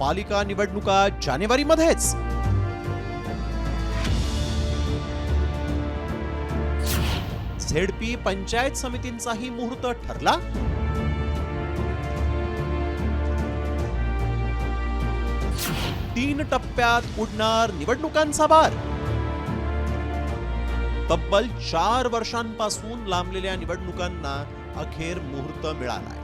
पालिका निवडणुका जानेवारीमध्येच. झेडपी पंचायत समितींचाही मुहूर्त ठरला. तीन टप्प्यात उडणार निवडणुकांचा बार तब्बल चार वर्षांपासून लांबलेल्या निवडणुकांना अखेर मुहूर्त मिळालाय.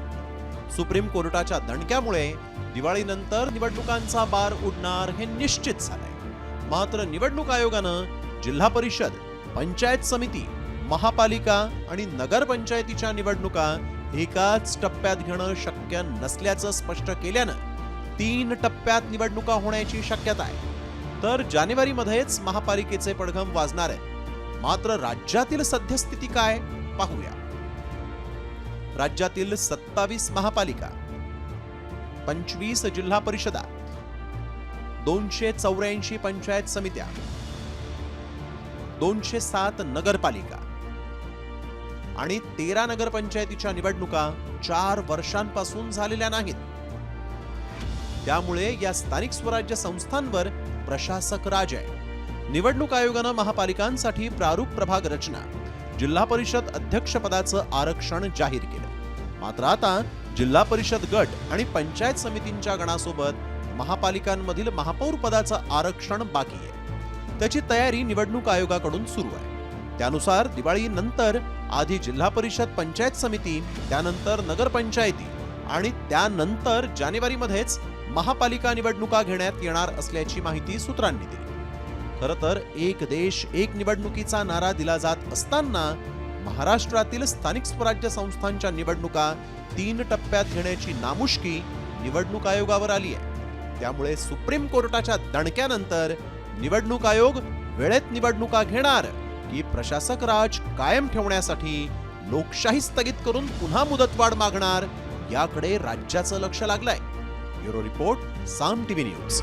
सुप्रीम कोर्टाच्या दणक्यामुळे दिवाळीनंतर निवडणुकांचा बार उडणार हे निश्चित झालंय. मात्र निवडणूक आयोगानं जिल्हा परिषद पंचायत समिती महापालिका आणि नगरपंचायतीच्या निवडणुका एकाच टप्प्यात घेणं शक्य नसल्याचं स्पष्ट केल्यानं तीन टप्प्यात निवडणुका होण्याची शक्यता आहे. तर जानेवारीमध्येच महापालिकेचे पडघम वाजणार आहे. मात्र राज्यातील सद्यस्थिती काय पाहूया. राज्यातील सत्तावीस महापालिका पंचवीस जिल्हा परिषदा दोनशे चौऱ्याऐंशी पंचायत समित्या दोनशे सात नगरपालिका आणि तेरा नगरपंचायतीच्या निवडणुका चार वर्षांपासून झालेल्या नाहीत. त्यामुळे या स्थानिक स्वराज्य संस्थांवर प्रशासक राज आहे. निवडणूक आयोगानं महापालिकांसाठी प्रारूप प्रभाग रचना जिल्हा परिषद अध्यक्षपदाचं आरक्षण जाहीर केलं. मात्र आता जिल्हा परिषद गट आणि पंचायत समितींच्या गणासोबत महापालिकांमधील महापौर पदाचं आरक्षण बाकी आहे. त्याची तयारी निवडणूक आयोगाकडून सुरू आहे. त्यानुसार दिवाळीनंतर आधी जिल्हा परिषद पंचायत समिती त्यानंतर नगरपंचायती आणि त्यानंतर जानेवारीमध्येच महापालिका निवडणुका घेण्यात येणार असल्याची माहिती सूत्रांनी दिली. खर तर एक देश एक निवडणुकीचा नारा दिला जात असताना महाराष्ट्रातील स्थानिक स्वराज्य संस्थांच्या निवडणुका तीन टप्प्यात घेण्याची नामुष्की निवडणूक आयोगावर आली आहे. त्यामुळे सुप्रीम कोर्टाच्या दणक्यानंतर निवडणूक आयोग वेळेत निवडणुका घेणार की प्रशासक राज कायम ठेवण्यासाठी लोकशाही स्थगित करून पुन्हा मुदतवाढ मागणार याकडे राज्याचं लक्ष लागलंय. Bureau report Saam TV news.